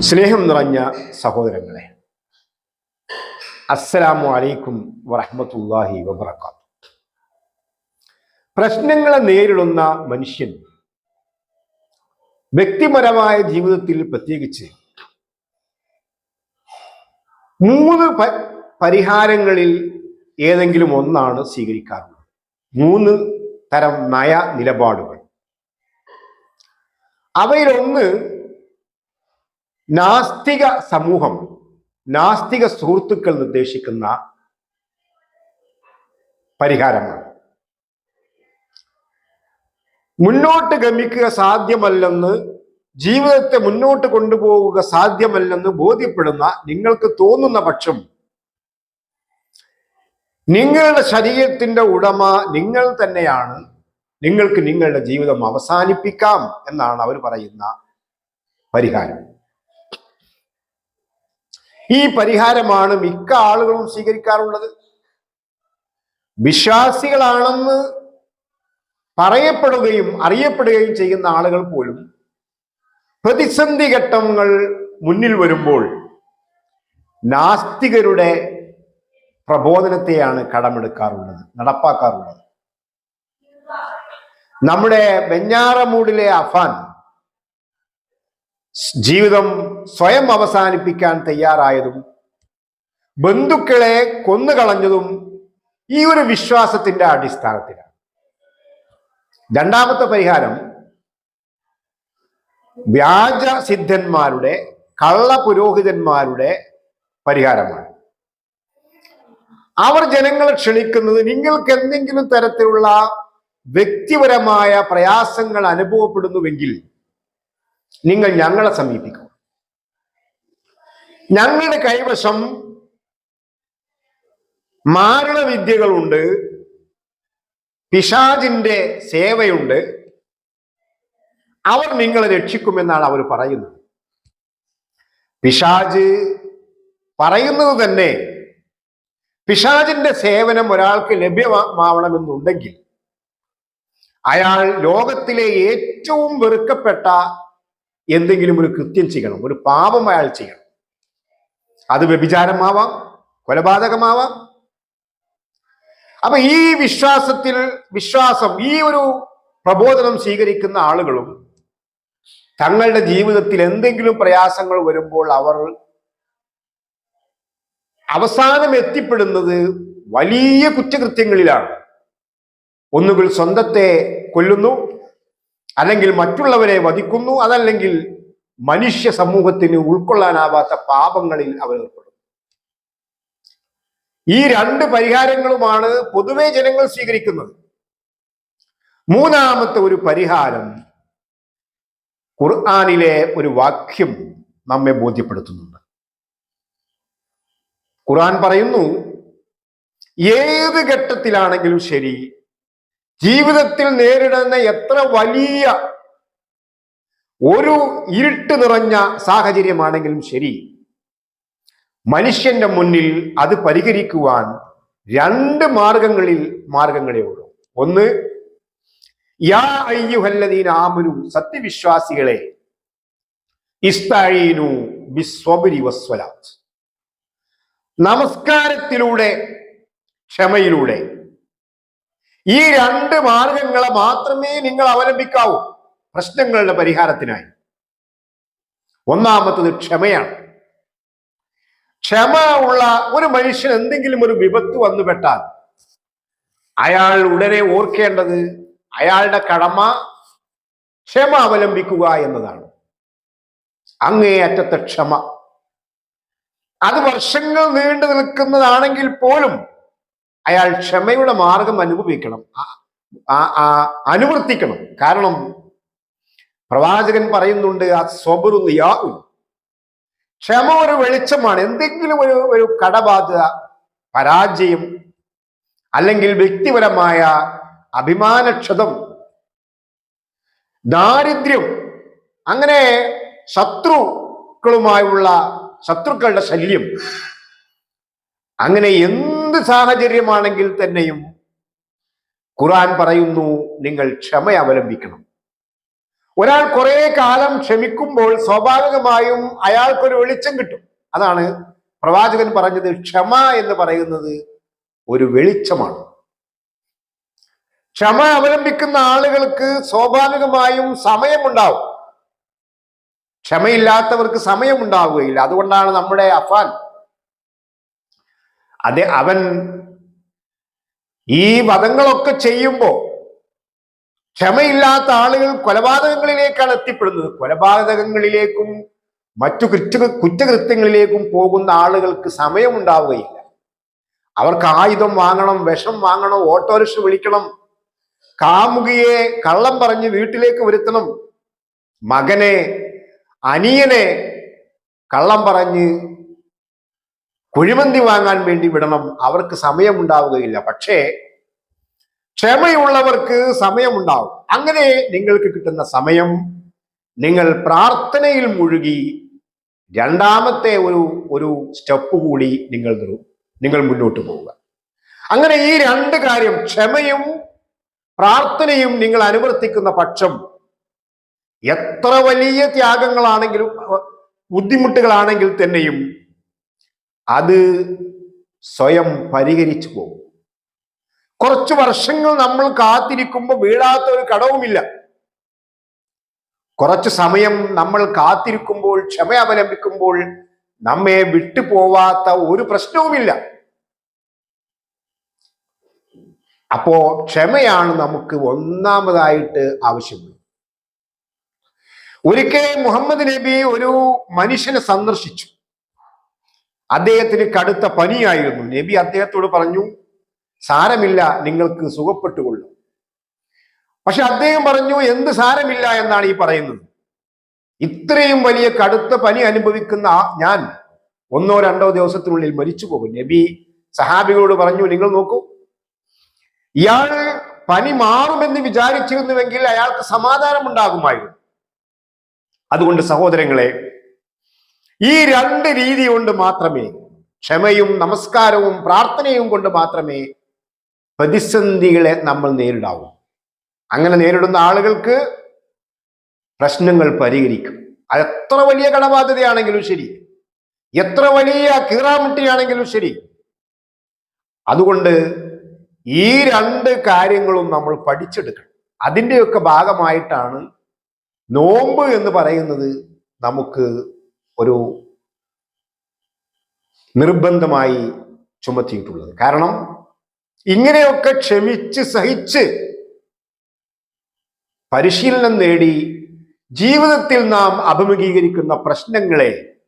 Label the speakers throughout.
Speaker 1: സ്നേഹം നിറഞ്ഞ സഹോദരങ്ങളെ അസ്സലാമു അലൈക്കും വറഹ്മത്തുള്ളാഹി വബറകാത്തു പ്രശ്നങ്ങളെ നേരിടുന്ന മനുഷ്യൻ വ്യക്തിപരമായ ജീവിതത്തിൽ പ്രത്യേകിച്ച് മൂന്ന് പരിഹാരങ്ങളിൽ ഏതെങ്കിലും ഒന്നാണ് സ്വീകരിക്കാറുള്ളത്. മൂന്ന് തരം നയ നിലപാടുകൾ. അവയിലൊന്ന് നാസ്തിക സമൂഹം നാസ്തിക സുഹൃത്തുക്കൾ നിർദ്ദേശിക്കുന്ന പരിഹാരമാണ്. മുന്നോട്ട് ഗമിക്കുക സാധ്യമല്ലെന്ന് ജീവിതത്തെ മുന്നോട്ട് കൊണ്ടുപോവുക സാധ്യമല്ലെന്ന് ബോധ്യപ്പെടുന്ന നിങ്ങൾക്ക് തോന്നുന്ന പക്ഷം നിങ്ങളുടെ ശരീരത്തിന്റെ ഉടമ നിങ്ങൾ തന്നെയാണ്. നിങ്ങൾക്ക് നിങ്ങളുടെ ജീവിതം അവസാനിപ്പിക്കാം എന്നാണ് അവർ പറയുന്ന പരിഹാരം. ഈ പരിഹാരമാണ് മിക്ക ആളുകളും സ്വീകരിക്കാറുള്ളത്. വിശ്വാസികളാണെന്ന് പറയപ്പെടുകയും അറിയപ്പെടുകയും ചെയ്യുന്ന ആളുകൾ പോലും പ്രതിസന്ധി ഘട്ടങ്ങൾ മുന്നിൽ വരുമ്പോൾ നാസ്തികരുടെ പ്രബോധനത്തെയാണ് കടമെടുക്കാറുള്ളത് നടപ്പാക്കാറുള്ളത്. നമ്മുടെ വെഞ്ഞാറമൂടിലെ അഫാൻ ജീവിതം സ്വയം അവസാനിപ്പിക്കാൻ തയ്യാറായതും ബന്ധുക്കളെ കൊന്നുകളഞ്ഞതും ഈ ഒരു വിശ്വാസത്തിന്റെ അടിസ്ഥാനത്തിലാണ്. രണ്ടാമത്തെ പരിഹാരം വ്യാജ സിദ്ധന്മാരുടെ കള്ള പുരോഹിതന്മാരുടെ പരിഹാരമാണ്. അവർ ജനങ്ങളെ ക്ഷണിക്കുന്നത് നിങ്ങൾക്ക് എന്തെങ്കിലും തരത്തിലുള്ള വ്യക്തിപരമായ പ്രയാസങ്ങൾ അനുഭവപ്പെടുന്നുവെങ്കിൽ നിങ്ങൾ ഞങ്ങളെ സമീപിക്കും. ഞങ്ങളുടെ കൈവശം മാരണവിദ്യകളുണ്ട്. പിശാജിന്റെ സേവയുണ്ട്. അവർ നിങ്ങളെ രക്ഷിക്കുമെന്നാണ് അവർ പറയുന്നത്. പിശാജ് പറയുന്നത് തന്നെ പിശാജിന്റെ സേവനം ഒരാൾക്ക് ലഭ്യമാവണമെന്നുണ്ടെങ്കിൽ അയാൾ ലോകത്തിലെ ഏറ്റവും വെറുക്കപ്പെട്ട എന്തെങ്കിലും ഒരു കൃത്യം ചെയ്യണം. ഒരു പാപം അയാൾ ചെയ്യണം. അത് വ്യഭിചാരമാവാം കൊലപാതകമാവാം. അപ്പൊ ഈ വിശ്വാസത്തിൽ വിശ്വാസം ഈ ഒരു പ്രബോധനം സ്വീകരിക്കുന്ന ആളുകളും തങ്ങളുടെ ജീവിതത്തിൽ എന്തെങ്കിലും പ്രയാസങ്ങൾ വരുമ്പോൾ അവർ അവസാനം എത്തിപ്പെടുന്നത് വലിയ കുറ്റകൃത്യങ്ങളിലാണ്. ഒന്നുകിൽ സ്വന്തത്തെ കൊല്ലുന്നു അല്ലെങ്കിൽ മറ്റുള്ളവരെ വധിക്കുന്നു അതല്ലെങ്കിൽ മനുഷ്യ സമൂഹത്തിന് ഉൾക്കൊള്ളാനാവാത്ത പാപങ്ങളിൽ അവർ ഏർപ്പെടും ഈ രണ്ട് പരിഹാരങ്ങളുമാണ് പൊതുവെ ജനങ്ങൾ സ്വീകരിക്കുന്നത്. മൂന്നാമത്തെ ഒരു പരിഹാരം ഖുർആാനിലെ ഒരു വാക്യം നമ്മെ ബോധ്യപ്പെടുത്തുന്നുണ്ട്. ഖുർആൻ പറയുന്നു ഏത് ഘട്ടത്തിലാണെങ്കിലും ശരി ജീവിതത്തിൽ നേരിടുന്ന എത്ര വലിയ ഒരു ഇരുട്ട് നിറഞ്ഞ സാഹചര്യമാണെങ്കിലും ശരി. മനുഷ്യന്റെ മുന്നിൽ അത് പരിഹരിക്കുവാൻ രണ്ട് മാർഗങ്ങളിൽ മാർഗങ്ങളേ ഉള്ളൂ. ഒന്ന് യാ അയ്യുഹല്ലദീന ആമനു സത്യവിശ്വാസികളെ വസ്വലാത്ത്. നമസ്കാരത്തിലൂടെ ക്ഷമയിലൂടെ ഈ രണ്ട് മാർഗങ്ങളെ മാത്രമേ നിങ്ങൾ അവലംബിക്കാവൂ. പ്രശ്നങ്ങളുടെ പരിഹാരത്തിനായി. ഒന്നാമത്തത് ക്ഷമയാണ്. ക്ഷമ ഉള്ള ഒരു മനുഷ്യൻ എന്തെങ്കിലും ഒരു വിപത്ത് വന്നുപെട്ടാൽ അയാൾ ഉടനെ ഓർക്കേണ്ടത് അയാളുടെ കടമ ക്ഷമ അവലംബിക്കുക എന്നതാണ്. അങ്ങേയറ്റത്തെ ക്ഷമ. അത് വർഷങ്ങൾ നീണ്ടു നിൽക്കുന്നതാണെങ്കിൽ പോലും അയാൾ ക്ഷമയുടെ മാർഗം അനുഭവിക്കണം. അനുവർത്തിക്കണം. കാരണം പ്രവാചകൻ പറയുന്നുണ്ട് ആ സ്വബുറു നിയാവും ക്ഷമ ഒരു വെളിച്ചമാണ്. എന്തെങ്കിലും ഒരു ഒരു കടബാധ്യത പരാജയം അല്ലെങ്കിൽ വ്യക്തിപരമായ അഭിമാനക്ഷതം ദാരിദ്ര്യം അങ്ങനെ ശത്രുക്കളുമായുള്ള ശത്രുക്കളുടെ ശല്യം അങ്ങനെ എന്ത് സാഹചര്യമാണെങ്കിൽ തന്നെയും ഖുറാൻ പറയുന്നു നിങ്ങൾ ക്ഷമ അവലംബിക്കണം. ഒരാൾ കുറെ കാലം ക്ഷമിക്കുമ്പോൾ സ്വാഭാവികമായും അയാൾക്കൊരു വെളിച്ചം കിട്ടും. അതാണ് പ്രവാചകൻ പറഞ്ഞത് ക്ഷമ എന്ന് പറയുന്നത് ഒരു വെളിച്ചമാണ്. ക്ഷമ അവലംബിക്കുന്ന ആളുകൾക്ക് സ്വാഭാവികമായും സമയമുണ്ടാവും. ക്ഷമയില്ലാത്തവർക്ക് സമയമുണ്ടാവുകയില്ല. അതുകൊണ്ടാണ് നമ്മുടെ അഫാൻ അതെ അവൻ ഈ വധങ്ങളൊക്കെ ചെയ്യുമ്പോൾ ക്ഷമയില്ലാത്ത ആളുകൾ കൊലപാതകങ്ങളിലേക്കാണ് എത്തിപ്പെടുന്നത്. കൊലപാതകങ്ങളിലേക്കും മറ്റു കുറ്റ കുറ്റകൃത്യങ്ങളിലേക്കും പോകുന്ന ആളുകൾക്ക് സമയമുണ്ടാവുകയില്ല. അവർക്ക് ആയുധം വാങ്ങണം വിഷം വാങ്ങണം ഓട്ടോറിക്ഷ വിളിക്കണം കാമുകിയെ കള്ളം പറഞ്ഞ് വീട്ടിലേക്ക് വരുത്തണം മകനെ അനിയനെ കള്ളം പറഞ്ഞ് കുഴിമന്തി വാങ്ങാൻ വേണ്ടി വിടണം. അവർക്ക് സമയമുണ്ടാവുകയില്ല. പക്ഷേ ക്ഷമയുള്ളവർക്ക് സമയമുണ്ടാവും. അങ്ങനെ നിങ്ങൾക്ക് കിട്ടുന്ന സമയം നിങ്ങൾ പ്രാർത്ഥനയിൽ മുഴുകി രണ്ടാമത്തെ ഒരു ഒരു സ്റ്റെപ്പ് കൂടി നിങ്ങൾ നിങ്ങൾ മുന്നോട്ട് പോവുക. അങ്ങനെ ഈ രണ്ട് കാര്യം ക്ഷമയും പ്രാർത്ഥനയും നിങ്ങൾ അനുവർത്തിക്കുന്ന പക്ഷം എത്ര വലിയ ത്യാഗങ്ങളാണെങ്കിലും ബുദ്ധിമുട്ടുകളാണെങ്കിൽ തന്നെയും അത് സ്വയം പരിഹരിച്ചു പോകും. കുറച്ച് വർഷങ്ങൾ നമ്മൾ കാത്തിരിക്കുമ്പോൾ വീഴാത്ത ഒരു കടവുമില്ല. കുറച്ച് സമയം നമ്മൾ കാത്തിരിക്കുമ്പോൾ ക്ഷമ അവലംബിക്കുമ്പോൾ നമ്മെ വിട്ടുപോവാത്ത ഒരു പ്രശ്നവുമില്ല. അപ്പോ ക്ഷമയാണ് നമുക്ക് ഒന്നാമതായിട്ട് ആവശ്യമുള്ളത്. ഒരിക്കൽ മുഹമ്മദ് നബി ഒരു മനുഷ്യനെ സന്ദർശിച്ചു. അദ്ദേഹത്തിന് കടുത്ത പനിയായിരുന്നു. നബി അദ്ദേഹത്തോട് പറഞ്ഞു സാരമില്ല നിങ്ങൾക്ക് സുഖപ്പെട്ടുകൊള്ളും. പക്ഷെ അദ്ദേഹം പറഞ്ഞു എന്ത് സാരമില്ല എന്നാണ് ഈ പറയുന്നത്. ഇത്രയും വലിയ കടുത്ത പനി അനുഭവിക്കുന്ന ഞാൻ ഒന്നോ രണ്ടോ ദിവസത്തിനുള്ളിൽ മരിച്ചു പോകും നബി സഹാബികളോട് പറഞ്ഞു നിങ്ങൾ നോക്കൂ ഇയാൾ പനി മാറുമെന്ന് വിചാരിച്ചിരുന്നുവെങ്കിൽ അയാൾക്ക് സമാധാനം ഉണ്ടാകുമായിരുന്നു അതുകൊണ്ട് സഹോദരങ്ങളെ ഈ രണ്ട് രീതി കൊണ്ട് മാത്രമേ ക്ഷമയും നമസ്കാരവും പ്രാർത്ഥനയും കൊണ്ട് മാത്രമേ പ്രതിസന്ധികളെ നമ്മൾ നേരിടാവും. അങ്ങനെ നേരിടുന്ന ആളുകൾക്ക് പ്രശ്നങ്ങൾ പരിഹരിക്കും. അത് എത്ര വലിയ കടബാധ്യതയാണെങ്കിലും ശരി. എത്ര വലിയ കീറാമുട്ടിയാണെങ്കിലും ശരി. അതുകൊണ്ട് ഈ രണ്ട് കാര്യങ്ങളും നമ്മൾ പഠിച്ചെടുക്കണം. അതിന്റെയൊക്കെ ഭാഗമായിട്ടാണ് നോമ്പ് എന്ന് പറയുന്നത് നമുക്ക് ഒരു നിർബന്ധമായി ചുമത്തിയിട്ടുള്ളത്. കാരണം ഇങ്ങനെയൊക്കെ ക്ഷമിച്ച് സഹിച്ച് പരിശീലനം നേടി ജീവിതത്തിൽ നാം അഭിമുഖീകരിക്കുന്ന പ്രശ്നങ്ങളെ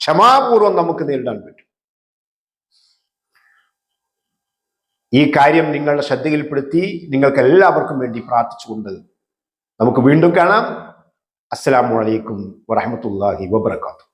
Speaker 1: ക്ഷമാപൂർവം നമുക്ക് നേരിടാൻ പറ്റും. ഈ കാര്യം നിങ്ങളുടെ ശ്രദ്ധയിൽപ്പെടുത്തി നിങ്ങൾക്ക് എല്ലാവർക്കും വേണ്ടി പ്രാർത്ഥിച്ചുകൊണ്ട് നമുക്ക് വീണ്ടും കാണാം. അസ്സാം വലൈക്കും വറഹമത്തല്ലാഹി വബർക്കാത്തു